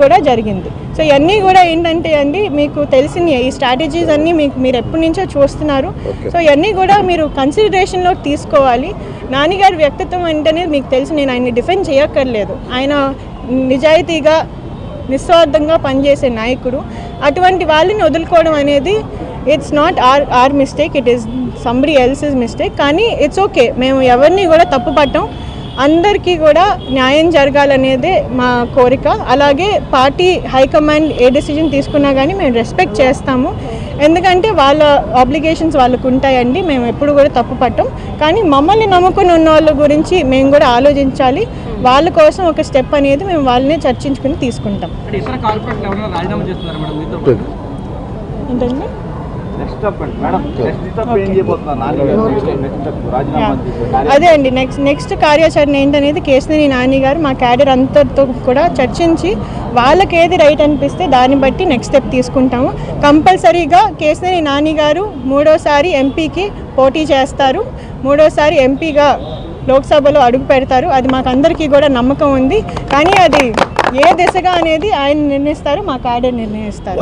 కూడా జరిగింది. సో ఇవన్నీ కూడా ఏంటంటే అండి మీకు తెలిసిన ఈ స్ట్రాటజీస్ అన్నీ మీకు మీరు ఎప్పటి నుంచో చూస్తున్నారు. సో ఇవన్నీ కూడా మీరు కన్సిడరేషన్లో తీసుకోవాలి. నాన్నగారి వ్యక్తిత్వం అంటేనే మీకు తెలిసి నేను ఆయన్ని డిఫెండ్ చేయక్కర్లేదు. ఆయన నిజాయితీగా నిస్వార్థంగా పనిచేసే నాయకుడు. అటువంటి వాళ్ళని వదులుకోవడం అనేది it's not our our mistake it is somebody else's mistake కానీ ఇట్స్ ఓకే మేము ఎవరిని కూడా తప్పు పట్టం అందరికీ కూడా న్యాయం జరగాలనేదే మా కోరిక. అలాగే పార్టీ హైకమాండ్ ఏ డెసిజన్ తీసుకున్నా కానీ మేము రెస్పెక్ట్ చేస్తాము. ఎందుకంటే వాళ్ళ ఆబ్లిగేషన్స్ వాళ్ళకు ఉంటాయండి మేము ఎప్పుడు కూడా తప్పు పట్టం. కానీ మమ్మల్ని నమ్ముకుని ఉన్న వాళ్ళ గురించి మేము కూడా ఆలోచించాలి. వాళ్ళ కోసం ఒక స్టెప్ అనేది మేము వాళ్ళని చర్చించుకుని తీసుకుంటాం. ఏంటండి? నెక్స్ట్ స్టెప్ అండి మేడం. నెక్స్ట్ స్టెప్ ఏం చేయబోతున్నారు? నాన్నగారు నెక్స్ట్ స్టెప్ రాజీనామా చేసే అదే అండి నెక్స్ట్ నెక్స్ట్ కార్యాచరణ ఏంటనేది కేశినేని నాని గారు మా క్యాడర్ అంతటితో కూడా చర్చించి వాళ్ళకి ఏది రైట్ అనిపిస్తే దాన్ని బట్టి నెక్స్ట్ స్టెప్ తీసుకుంటాము. కంపల్సరీగా కేశినేని నాని గారు మూడోసారి ఎంపీకి పోటీ చేస్తారు. మూడోసారి ఎంపీగా లోక్సభలో అడుగు పెడతారు. అది మాకు అందరికీ కూడా నమ్మకం ఉంది. కానీ అది ఏ దిశగా అనేది ఆయన నిర్ణయిస్తారు మా క్యాడర్ నిర్ణయిస్తారు.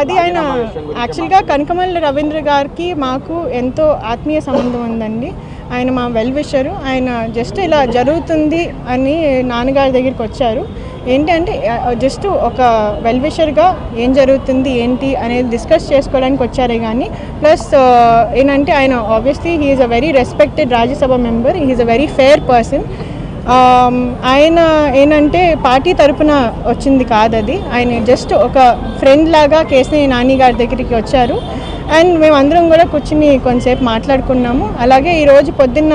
అది ఆయన యాక్చువల్గా కనకమల్లి రవీంద్ర గారికి మాకు ఎంతో ఆత్మీయ సంబంధం ఉందండి. ఆయన మా వెల్ విషరు. ఆయన జస్ట్ ఇలా జరుగుతుంది అని నాన్నగారి దగ్గరికి వచ్చారు. ఏంటంటే జస్ట్ ఒక వెల్విషర్గా ఏం జరుగుతుంది ఏంటి అనేది డిస్కస్ చేసుకోవడానికి వచ్చారే కానీ ప్లస్ ఏంటంటే ఆయన obviously he's a very respected Rajya Sabha member he's a very fair person ఆయన ఏంటంటే పార్టీ తరపున వచ్చింది కాదు అది. ఆయన జస్ట్ ఒక ఫ్రెండ్ లాగా కేసీఆర్ నాని గారి దగ్గరికి వచ్చారు. అండ్ మేమందరం కూడా కూర్చుని కొంతసేపు మాట్లాడుకున్నాము. అలాగే ఈరోజు పొద్దున్న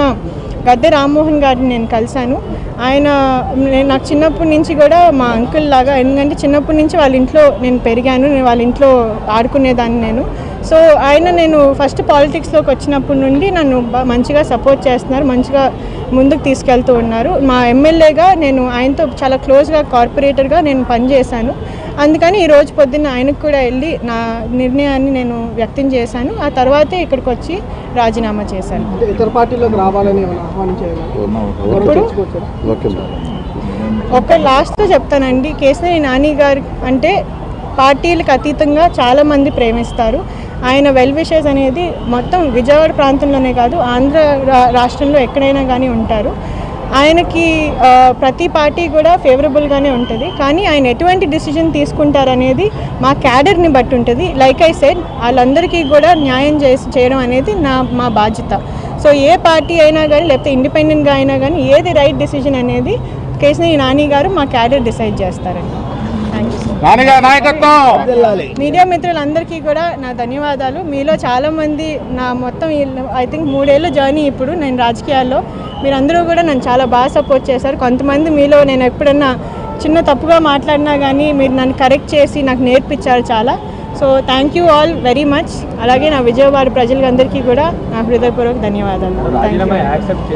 గద్దె రామ్మోహన్ గారిని నేను కలిశాను. ఆయన నేను నాకు చిన్నప్పటి నుంచి కూడా మా అంకుల్ లాగా ఎందుకంటే చిన్నప్పటి నుంచి వాళ్ళ ఇంట్లో నేను పెరిగాను నేను వాళ్ళ ఇంట్లో ఆడుకునేదాన్ని నేను. సో ఆయన నేను ఫస్ట్ పాలిటిక్స్లోకి వచ్చినప్పటి నుండి నన్ను మంచిగా సపోర్ట్ చేస్తున్నారు మంచిగా ముందుకు తీసుకెళ్తూ ఉన్నారు. మా ఎమ్మెల్యేగా నేను ఆయనతో చాలా క్లోజ్గా కార్పొరేటర్గా నేను పనిచేశాను. అందుకని ఈ రోజు పొద్దున్న ఆయనకు కూడా వెళ్ళి నా నిర్ణయాన్ని నేను వ్యక్తం చేశాను. ఆ తర్వాతే ఇక్కడికి వచ్చి రాజీనామా చేశాను. ఇతర పార్టీలోకి రావాలని ఒక లాస్ట్తో చెప్తానండి. కేసీఆర్ నాని గారు అంటే పార్టీలకు అతీతంగా చాలామంది ప్రేమిస్తారు. ఆయన వెల్ విషెస్ అనేది మొత్తం విజయవాడ ప్రాంతంలోనే కాదు ఆంధ్ర రా- రాష్ట్రంలో ఎక్కడైనా కానీ ఉంటారు. ఆయనకి ప్రతి పార్టీ కూడా ఫేవరబుల్గానే ఉంటుంది. కానీ ఆయన ఎటువంటి డిసిజన్ తీసుకుంటారనేది మా క్యాడర్ని బట్టి ఉంటుంది. లైక్ ఐ సెడ్ వాళ్ళందరికీ కూడా న్యాయం చేసి చేయడం అనేది నా మా బాధ్యత. సో ఏ పార్టీ అయినా కానీ లేకపోతే ఇండిపెండెంట్గా అయినా కానీ ఏది రైట్ డిసిజన్ అనేది కేసీఆర్ నాని గారు మా క్యాడర్ డిసైడ్ చేస్తారండి థ్యాంక్ యూ సో నాన్నగారు నాయకత్వం. మీడియా మిత్రులందరికీ కూడా నా ధన్యవాదాలు. మీలో చాలామంది నా మొత్తం ఐ థింక్ మూడేళ్ళ జర్నీ ఇప్పుడు నేను రాజకీయాల్లో. మీరందరూ కూడా నన్ను చాలా బాగా సపోర్ట్ చేశారు. కొంతమంది మీలో నేను ఎప్పుడన్నా చిన్న తప్పుగా మాట్లాడినా కానీ మీరు నన్ను కరెక్ట్ చేసి నాకు నేర్పించారు చాలా. So thank you all very much అలాగే నా విజయవాడ ప్రజలందరికీ కూడా నా హృదయపూర్వక ధన్యవాదాలు. థ్యాంక్ రాజీనామా యూ యాక్సెప్ట్